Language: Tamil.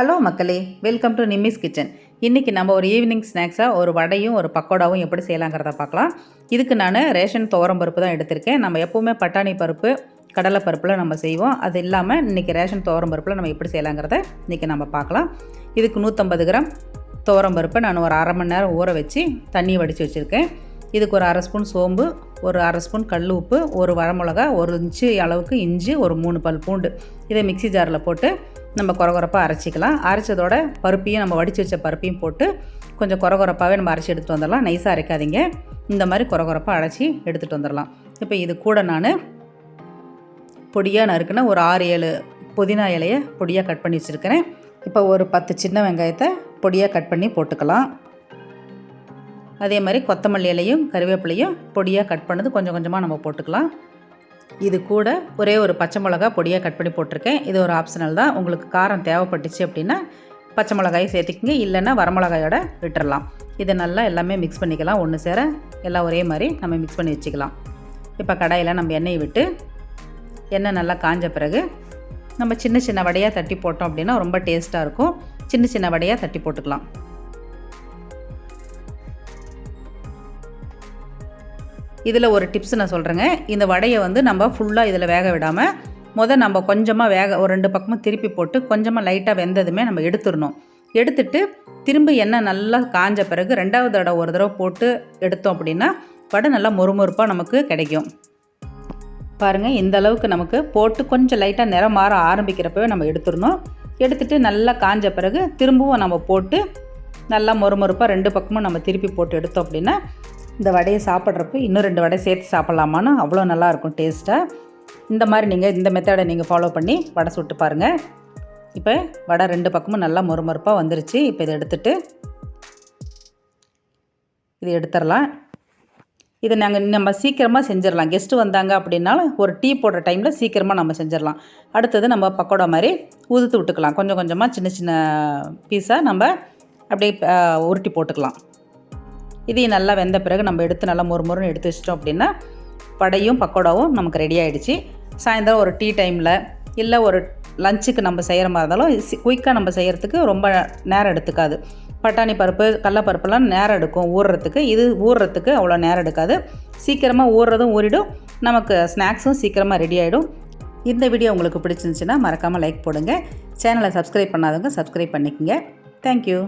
ஹலோ மக்களே வெல்கம் டு நிம்மிஸ் கிச்சன். இன்றைக்கி நம்ம ஒரு ஈவினிங் ஸ்நாக்ஸாக ஒரு வடையும் ஒரு பக்கோடாவும் எப்படி செய்யலாங்கிறத பார்க்கலாம். இதுக்கு நான் ரேஷன் துவரம் பருப்பு தான் எடுத்திருக்கேன். நம்ம எப்போவுமே பட்டாணி பருப்பு கடலை பருப்பில் நம்ம செய்வோம். அது இல்லாமல் இன்றைக்கி ரேஷன் துவரம் பருப்பில் நம்ம எப்படி செய்யலாங்கிறத இன்றைக்கி நம்ம பார்க்கலாம். இதுக்கு நூற்றம்பது கிராம் துவரம் பருப்பை நான் ஒரு அரை மணி நேரம் ஊற வச்சு தண்ணி வடித்து வச்சுருக்கேன். இதுக்கு ஒரு அரை ஸ்பூன் சோம்பு ஒரு அரை ஸ்பூன் கல் உப்பு ஒரு வரமிளகா ஒரு இன்ச்சு அளவுக்கு இஞ்சி ஒரு மூணு பல் பூண்டு. இதை மிக்ஸி ஜாரில் போட்டு நம்ம குறகுறப்பாக அரைச்சிக்கலாம். அரைச்சதோட பருப்பையும் நம்ம வடித்து வச்ச பருப்பையும் போட்டு கொஞ்சம் குறகுறப்பாகவே நம்ம அரைச்சி எடுத்துகிட்டு வந்துடலாம். நைஸாக அரைக்காதீங்க. இந்த மாதிரி குறகுறப்பாக அரைச்சி எடுத்துகிட்டு வந்துடலாம். இப்போ இது கூட நான் பொடியாக நறுக்குன ஒரு ஆறு ஏழு புதினா இலையை பொடியாக கட் பண்ணி வச்சுருக்கிறேன். இப்போ ஒரு பத்து சின்ன வெங்காயத்தை பொடியாக கட் பண்ணி போட்டுக்கலாம். அதே மாதிரி கொத்தமல்லி இலையும் கருவேப்பிலையும் பொடியாக கட் பண்ணது கொஞ்சம் கொஞ்சமாக நம்ம போட்டுக்கலாம். இது கூட ஒரே ஒரு பச்சை மிளகா பொடியாக கட் பண்ணி போட்டிருக்கேன். இது ஒரு ஆப்ஷனல் தான். உங்களுக்கு காரம் தேவைப்பட்டுச்சு அப்படின்னா பச்சை மிளகாயை சேர்த்துக்கிங்க. இல்லைன்னா வரமிளகாயோட விட்டுறலாம். இதை நல்லா எல்லாமே மிக்ஸ் பண்ணிக்கலாம். ஒன்று சேர எல்லாம் ஒரே மாதிரி நம்ம மிக்ஸ் பண்ணி வச்சுக்கலாம். இப்போ கடாயில் நம்ம எண்ணெயை விட்டு எண்ணெய் நல்லா காஞ்ச பிறகு நம்ம சின்ன சின்ன வடையாக தட்டி போட்டோம் அப்படின்னா ரொம்ப டேஸ்ட்டாக இருக்கும். சின்ன சின்ன வடையாக தட்டி போட்டுக்கலாம். இதில் ஒரு டிப்ஸ் நான் சொல்கிறேங்க இந்த வடையை வந்து நம்ம ஃபுல்லாக இதில் வேக விடாமல் முதல் நம்ம கொஞ்சமாக வேக ஒரு ரெண்டு பக்கமும் திருப்பி போட்டு கொஞ்சமாக லைட்டாக வெந்ததுமே நம்ம எடுத்துடணும். எடுத்துட்டு திரும்ப எண்ணெய் நல்லா காஞ்ச பிறகு ரெண்டாவது தடவை ஒரு தடவை போட்டு எடுத்தோம் அப்படின்னா வடை நல்லா மொறுமொறுப்பாக நமக்கு கிடைக்கும். பாருங்கள் இந்த அளவுக்கு நமக்கு போட்டு கொஞ்சம் லைட்டாக நிறம் மாற ஆரம்பிக்கிறப்பவே நம்ம எடுத்துடணும். எடுத்துட்டு நல்லா காஞ்ச பிறகு திரும்பவும் நம்ம போட்டு நல்லா மொறுமொறுப்பாக ரெண்டு பக்கமும் நம்ம திருப்பி போட்டு எடுத்தோம் அப்படின்னா இந்த வடையை சாப்பிட்றப்ப இன்னும் ரெண்டு வடை சேர்த்து சாப்பிட்லாமான்னு அவ்வளோ நல்லாயிருக்கும் டேஸ்ட்டாக இந்த மாதிரி நீங்கள் இந்த மெத்தடை நீங்கள் ஃபாலோ பண்ணி வடை சுட்டு பாருங்கள் இப்போ வடை ரெண்டு பக்கமும் நல்லா மொறுமொறுப்பாக வந்துருச்சு. இப்போ இதை எடுத்துட்டு இது எடுத்துடலாம். இதை நாங்கள் நம்ம சீக்கிரமாக செஞ்சிடலாம். கெஸ்ட்டு வந்தாங்க அப்படின்னாலும் ஒரு டீ போடுற டைமில் சீக்கிரமாக நம்ம செஞ்சிடலாம். அடுத்தது நம்ம பக்கோடா மாதிரி உதுத்து விட்டுக்கலாம். கொஞ்சம் கொஞ்சமாக சின்ன சின்ன பீஸாக நம்ம அப்படியே உருட்டி போட்டுக்கலாம். இதையும் நல்லா வெந்த பிறகு நம்ம எடுத்து நல்லா மொறு மொறுன்னு எடுத்து வச்சிட்டோம் அப்படின்னா வடையும் பக்கோடாவும் நமக்கு ரெடி ஆகிடுச்சு சாயந்தரம் ஒரு டீ டைமில் இல்லை ஒரு லஞ்சுக்கு நம்ம செய்கிற மாதிரி இருந்தாலும் குயிக்காக நம்ம செய்கிறதுக்கு ரொம்ப நேரம் எடுத்துக்காது. பட்டாணி பருப்பு கடலப்பருப்புலாம் நேரம் எடுக்கும் ஊறுறதுக்கு இது ஊறுறதுக்கு அவ்வளோ நேரம் எடுக்காது. சீக்கிரமாக ஊறுறதும் ஊறிடும். நமக்கு ஸ்நாக்ஸும் சீக்கிரமாக ரெடி ஆகிடும் இந்த வீடியோ உங்களுக்கு பிடிச்சிருந்துச்சுன்னா மறக்காமல் லைக் போடுங்க. சேனலை சப்ஸ்கிரைப் பண்ணாதவங்க சப்ஸ்கிரைப் பண்ணிக்கோங்க. தேங்க்யூ